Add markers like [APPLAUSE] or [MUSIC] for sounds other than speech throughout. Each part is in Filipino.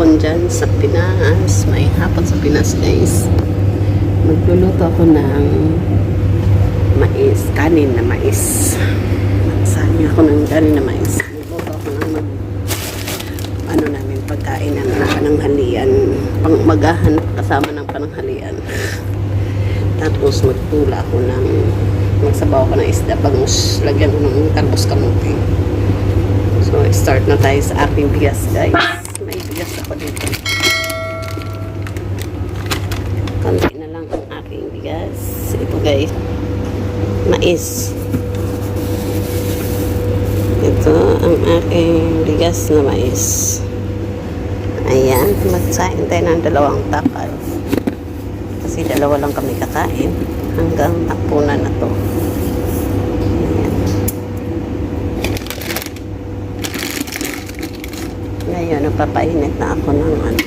hapon dyan sa Pinas. May hapon sa Pinas, guys. Magluluto ako ng mais, kanin na mais. Magsanya ako ng kanin na mais. Magluluto ako ng mag, ano namin, pagkain ng pananghalian. Pang magahan, kasama ng pananghalian. Tapos magtula ako ng magsabaw ako ng isda bangus. Lagyan ko ng talbos kamuti. So, start na tayo sa aking bigas, guys. May bigas ako dito. Konti na lang ang aking bigas. Ito, guys. Mais. Ito ang aking bigas na mais. Ayan. Magsain tayo ng dalawang takal. Kasi dalawa lang kami kakain. Hanggang tapunan na to. Ayan. Ngayon, nagpapainit na ako ng ano.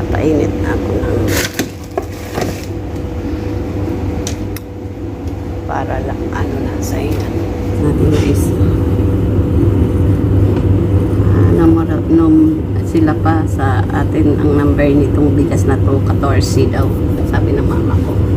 Papainit na ako ng para lang ano na sa iyan. Natin guys. Ah, namara, num, sila pa sa atin ang number nitong bigas na to 14 daw sabi ng mama ko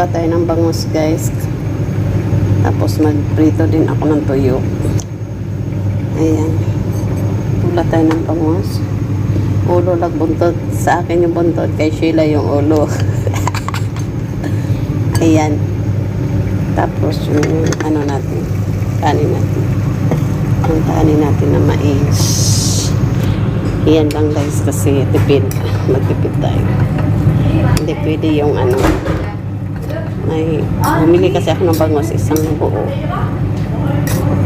magtula tayo ng bangus guys. Tapos magprito din ako ng tuyo. Ayan. Tula tayo ng bangus. Ulo lang buntot. Sa akin yung buntot. Kay Sheila yung ulo. [LAUGHS] Ayan. Tapos yung ano natin. Kanin natin. Yung kanin natin na mais. Ayan lang guys kasi tipid. Magtipid tayo. Hindi pwede yung ano. May, bumili kasi ako ng bangos isang buo.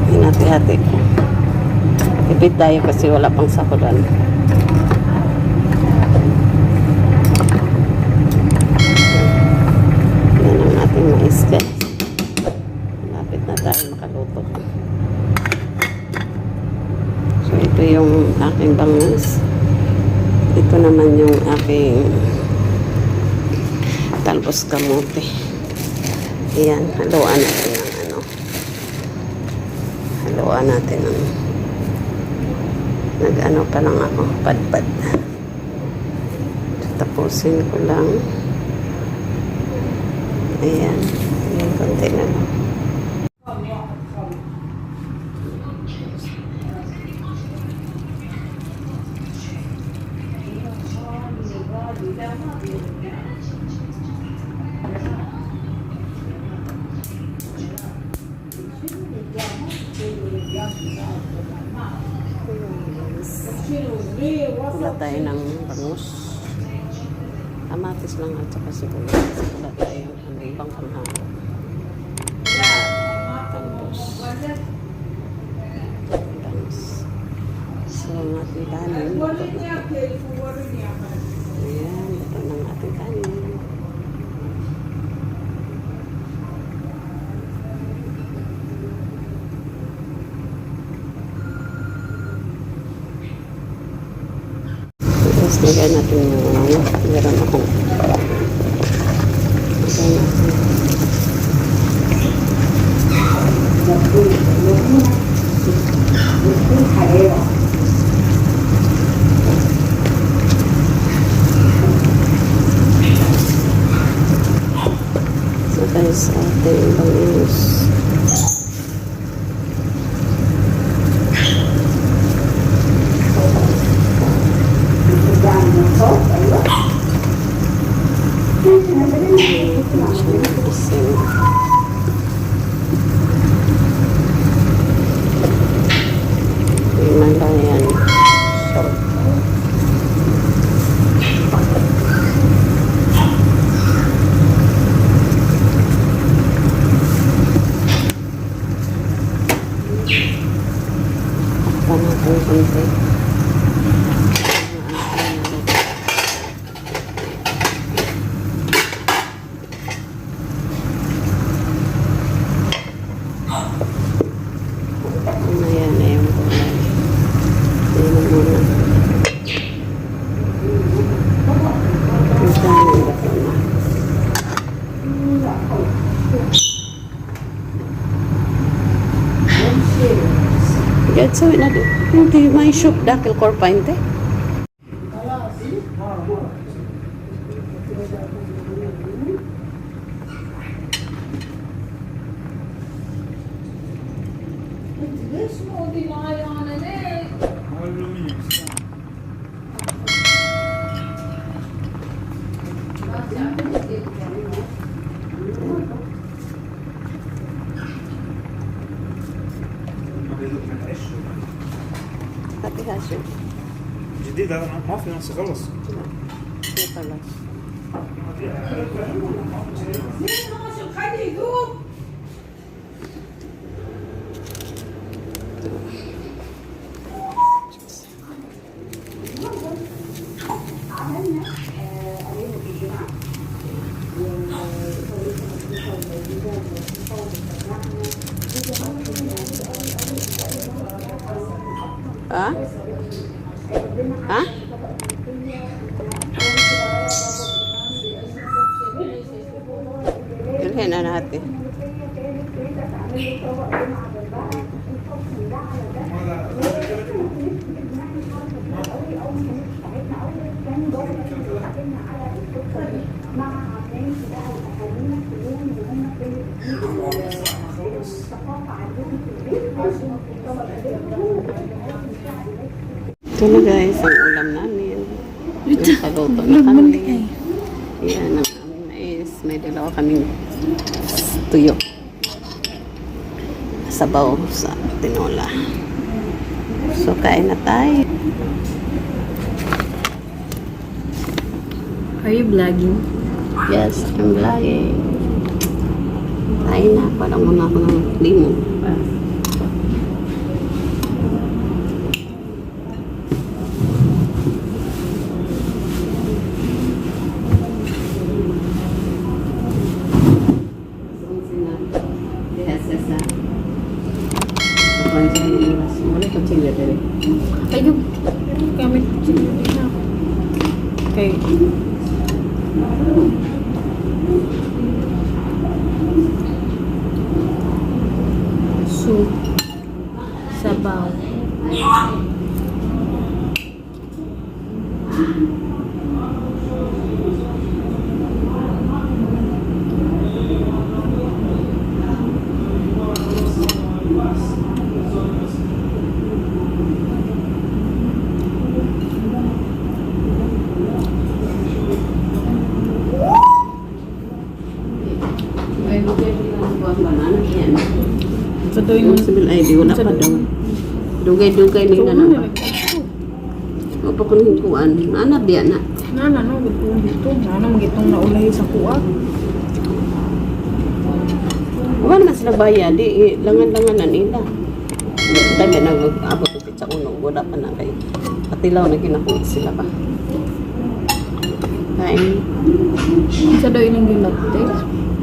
Hinati-hati ko. Tipid tayo kasi wala pang sakuran. Yan ang ating mais. Malapit na tayo makaluto. So ito yung aking bangus. Ito naman yung aking talbos kamote. Ayan, haluan natin ng ano. Haluan natin ng nag-ano pa lang ako, padpad. Tapusin ko lang. Ayan, ayan, konti na. Wala tayo ng bangus. Kamatis lang at saka sibuyas. Wala tayo ano, ibang panghalo. Tapos, bangus. So, ang ating kanin ito ng ating kanin. Tapos, lagyan natin yung meron akong do fogo. Kahit sa na. Hindi may shoot dakil korpainte. Pati hasyo. جديد هذا ما في ناس خلص Hindi pala. Ha? Да. Ito na guys, ang ulam namin. Nakaluto na kami. Yan ang aming mais. May dalawa kaming tuyo. Sabaw sa tinola. So, kain na tayo. Are you vlogging? Yes, I'm vlogging. Kain na. Parang muna ako ng limo. Kayo, kami na. Okay. Soup. Sabaw. Sa doon yung civil ID, wala pa daw. Dugay-dugay nila na ba? Wa pa ko nang kuan. Ana diya na. Nana, no, gitong dito. Nana, magitong naulahi sa kuwa. Wala na sila bayad, di langan-langan na nila. Dali nag-abot ko sa unong wala pa na kay patilaw na ginako sila ba. Kain. Sa daw ining gilatte.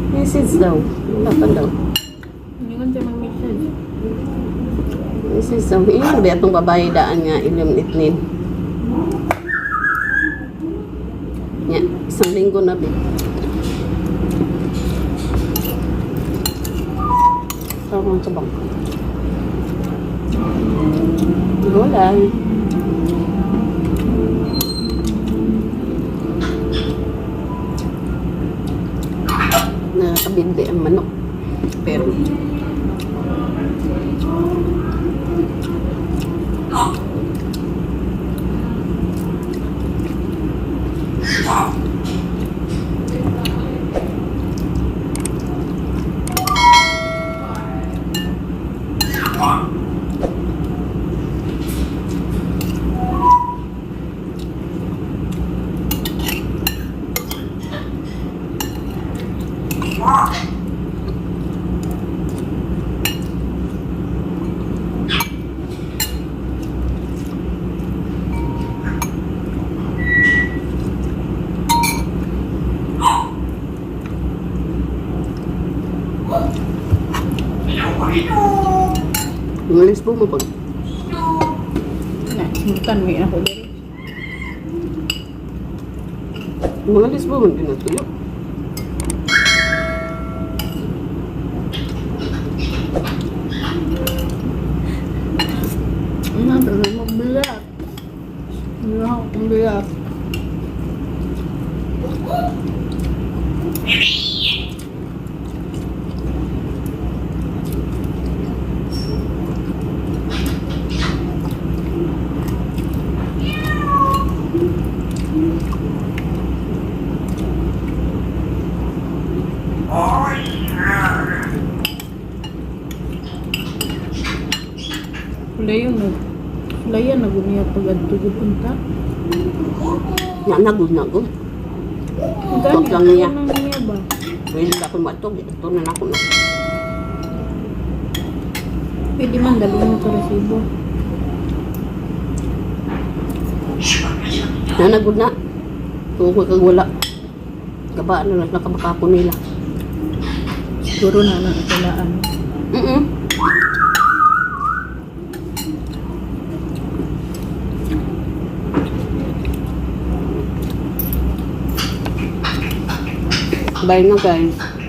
Message daw. Wala pa daw. Hindi ko siya mag-message. Message daw. Iyon ba itong babae daan nga ilim itnin. Nya, isang linggo na ba. Sarap sa bangko. Gulay. Nakakabindi ang manok. Pero Umalis po mo pag Na, bukan may ako diri. umalis po mo pinatuyo. Ano, dali mag-black. Hindi ako kong black. Sulayan na. Sulayan na gumiya pag adto gud unta. Nanagod na gud. Gani lang niya. ba? Pwede na ako matog. Ito na ako na. Pwede man dali mo sa resibo. Nanagod na. Kung ko kag wala. Gabaan na lang nakabakako nila. Siguro na lang itulaan. Mm -mm. Bye na guys.